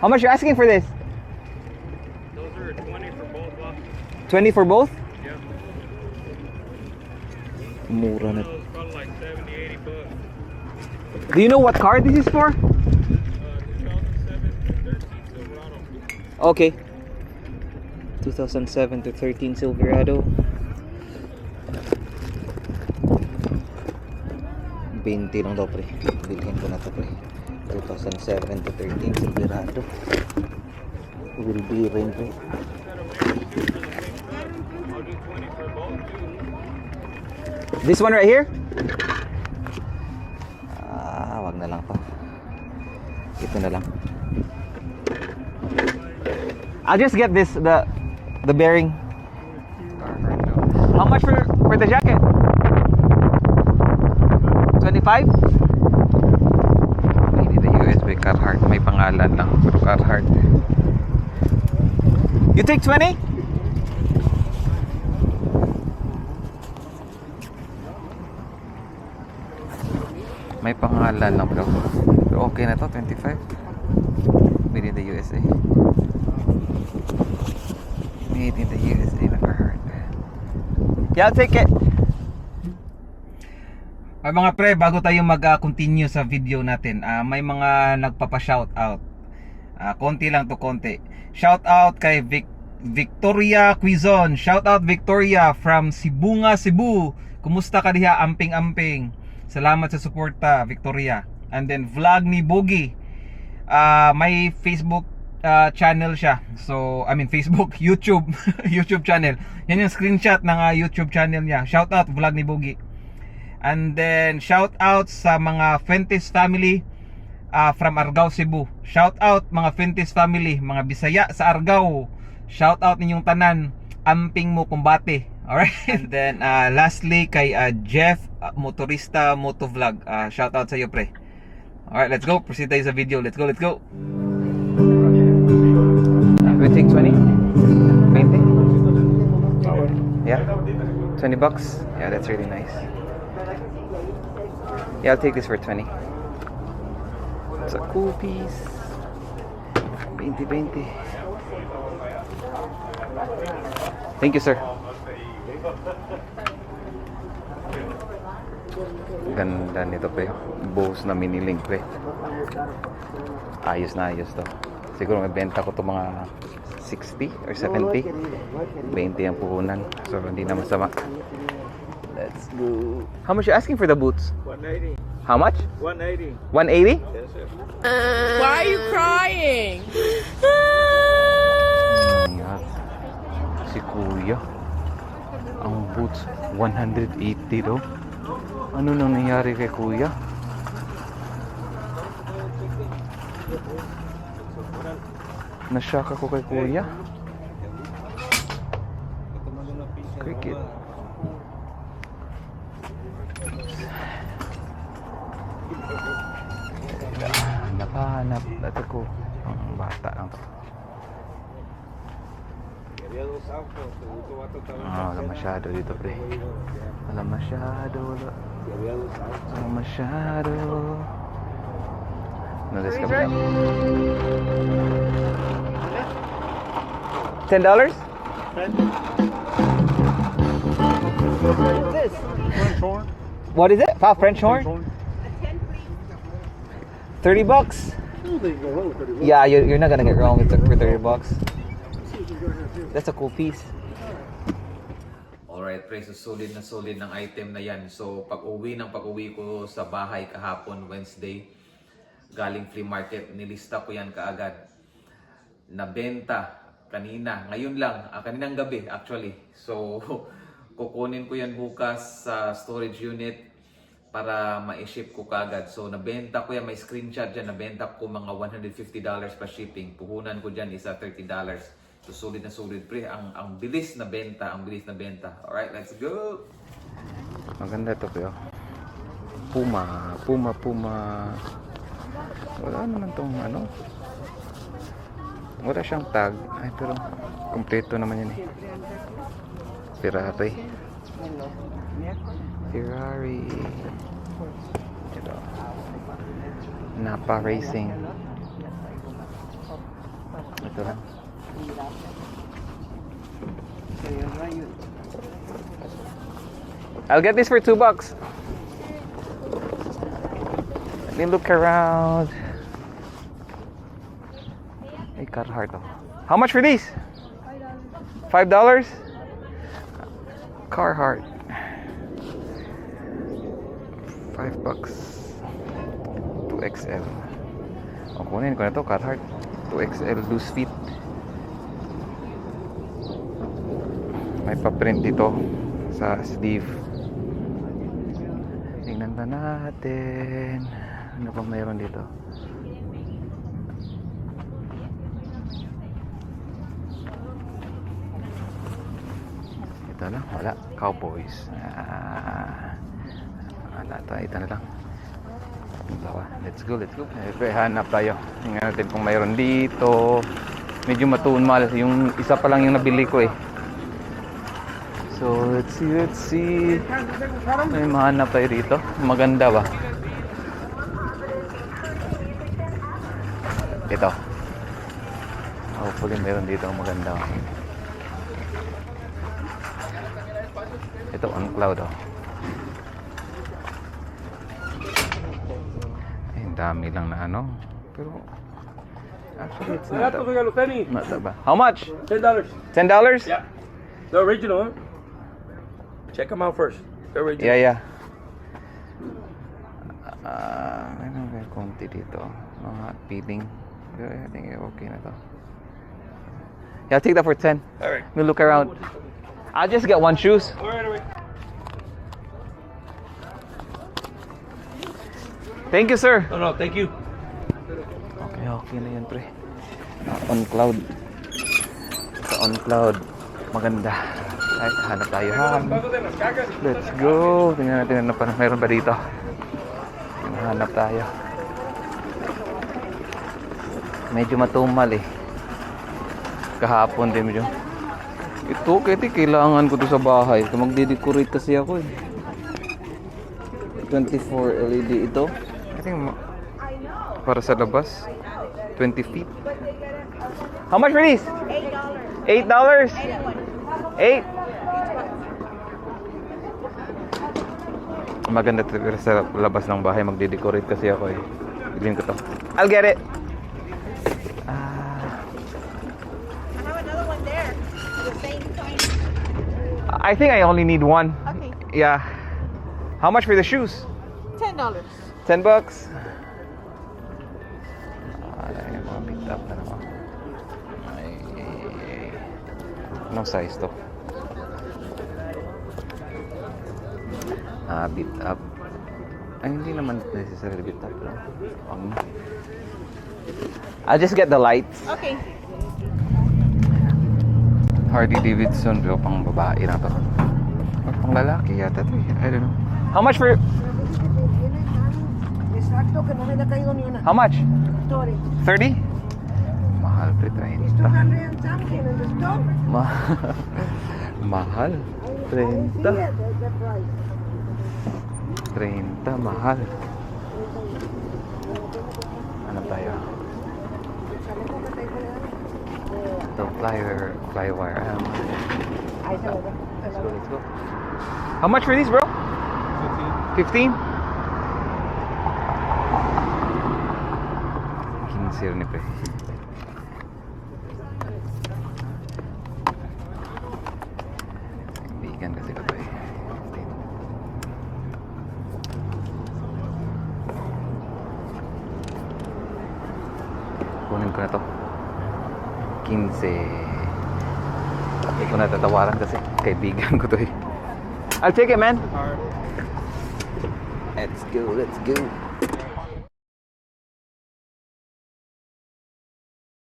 How much you asking for this? Those are 20 for both boss. 20 for both? Yeah. Mura na. Those probably like 70, 80 bucks. Do you know what car this is for? Uh, 2007 Silverado. Okay. 2007 to 13 Silverado. 20 lang daw pre. Bilhin ko na to pre. 2007 to 13 Silverado. Will be rin pre. I'll do 20 for both too. This one right here? Ah, wag na lang to. Ito na lang. I'll just get this the the bearing. How much for for the jacket? 25? Carhartt. May pangalan lang. Pero Carhartt. You take 20? May pangalan lang bro. Pero okay na to, 25. Made in the USA. Made in the USA na Carhartt. Yeah, I'll take it. Ay mga pre, bago tayo mag-continue sa video natin, ah, may mga nagpapa-shout out. Ah, konti lang to konti. Shout out kay Vic Victoria Quizon. Shout out Victoria from Sibunga, Cebu. Kumusta ka diha? Amping-amping. Salamat sa suporta, Victoria. And then vlog ni Bogi. Ah, may Facebook ah, channel siya. So, I mean Facebook, YouTube, YouTube channel. Yan yung screenshot ng ah, YouTube channel niya. Shout out vlog ni Bogi. And then shout out sa mga Fentis family ah, from Argao, Cebu. Shout out mga Fentis family, mga Bisaya sa Argao. Shout out ninyong tanan. Amping mo kumbate. Alright? And then ah, lastly kay ah, Jeff ah, Motorista Motovlog. Ah, shout out sa iyo pre. Alright, let's go. Proceed tayo sa video. Let's go, let's go. We take 20? 20? Yeah? 20 bucks? Yeah, that's really nice. Yeah, I'll take this for 20. It's a cool piece. 20, 20. Thank you, sir. Ganda nito pre. Bose na mini link pre. Ayos na ayos to. Siguro may benta ko to mga 60 or 70. 20 ang puhunan. So hindi na masama. Let's go. How much you asking for the boots? 180. How much? 180. 180? Yes, sir. Why are you crying? Ayan. Si Kuya. Ang boots, 180 daw. Ano nang nangyari kay Kuya? Nashock ako kay Kuya. Cricket. Napahanap. Ito ko. Ang bata lang to. Ah, wala masyado dito, pre. Wala masyado, wala. Wala masyado. Nalis ka ba? Ten dollars? What is it? Five French horn? Thirty bucks. Yeah, you're, you're not gonna get wrong with it for thirty bucks. That's a cool piece. Alright, pre. So, solid na solid ng item na yan. So, pag uwi ng pag uwi ko sa bahay kahapon, Wednesday, galing flea market, nilista ko yan kaagad. Nabenta kanina. Ngayon lang, ah, kaninang gabi actually. So, kukunin ko yan bukas sa storage unit para ma-ship ko kagad. So, nabenta ko yan, may screenshot dyan, nabenta ko mga $150 pa shipping. Puhunan ko dyan isa $30. So, sulit na sulit pre. Ang, ang bilis na benta, ang bilis na benta. Alright, let's go! Maganda to pre. Puma, Puma, Puma. Wala naman tong ano. Wala siyang tag. Ay, pero kompleto naman yan eh. Ferrari. Ferrari. Napa Racing. Ito lang. I'll get this for two bucks. Let me look around. Hey, Carhartt. How much for these? Five dollars. Carhartt. Five bucks. 2XL. O, kunin ko na to, Carhartt. 2XL loose fit. May pa-print dito sa sleeve. Tingnan ba natin? Ano bang mayroon dito? Ito lang, wala. Cowboys. Ah, wala tayo, ito na lang. Dalawa. Let's go, let's go. Eh, hanap tayo. Tingnan natin kung mayroon dito. Medyo matumal. Yung isa pa lang yung nabili ko eh. So, let's see, let's see. May mahanap tayo dito. Maganda ba? Ito. Hopefully meron dito ang maganda. Ito, on cloud oh. Dami lang na ano. Pero, actually, it's not that, not that bad. How much? Ten dollars. Ten dollars? Yeah. The original. Check them out first. The original. Yeah, yeah. Ah, uh, ano konti dito. Mga peeling. Pero I think okay na to. Yeah, I'll take that for 10. All right. We'll look around. I'll just get one shoes. All right, all right. Thank you, sir. No, no, thank you. Okay, okay na yan, pre. Ah, on cloud. Sa on cloud. Maganda. Ay, hanap tayo, ha? Let's go. Tingnan natin ano pa mayroon ba dito. Hanap tayo. Medyo matumal eh. Kahapon din medyo. Ito, kaya kailangan ko to sa bahay. Magde-decorate kasi ako eh. 24 LED ito. I think para sa labas. 20 feet. How much for these? $8. $8? Eight. Maganda to pero sa labas ng bahay magde-decorate kasi ako eh. Bilhin ko to. I'll get it. Ah, I have another one there. The same kind. I think I only need one. Okay, Yeah. How much for the shoes? ten dollars. 10 bucks. Ay, mga beat up na naman. Ay, anong size to? Ah, beat up. Ay, hindi naman necessarily beat up. No? Um, I'll just get the lights. Okay. Harley Davidson, pero pang babae na to. Or pang lalaki yata to. eh. I don't know. How much for... Exacto, que no me la caigo ni una. How much? Story. 30? Mahal, pre, 30. It's 200 and something in the store. Ma mahal. 30. See it, the, the price. 30, mahal. Ano tayo? Ito, flyer, flywire. Um, Ahí se let's go, let's go. How much for these, bro? 15. 15 yun ni pre. Kaibigan kasi ko to eh. 15. Kunin ko na to. 15. Hindi ko na tatawaran kasi kaibigan ko to eh. I'll take it, man. Let's go, let's go.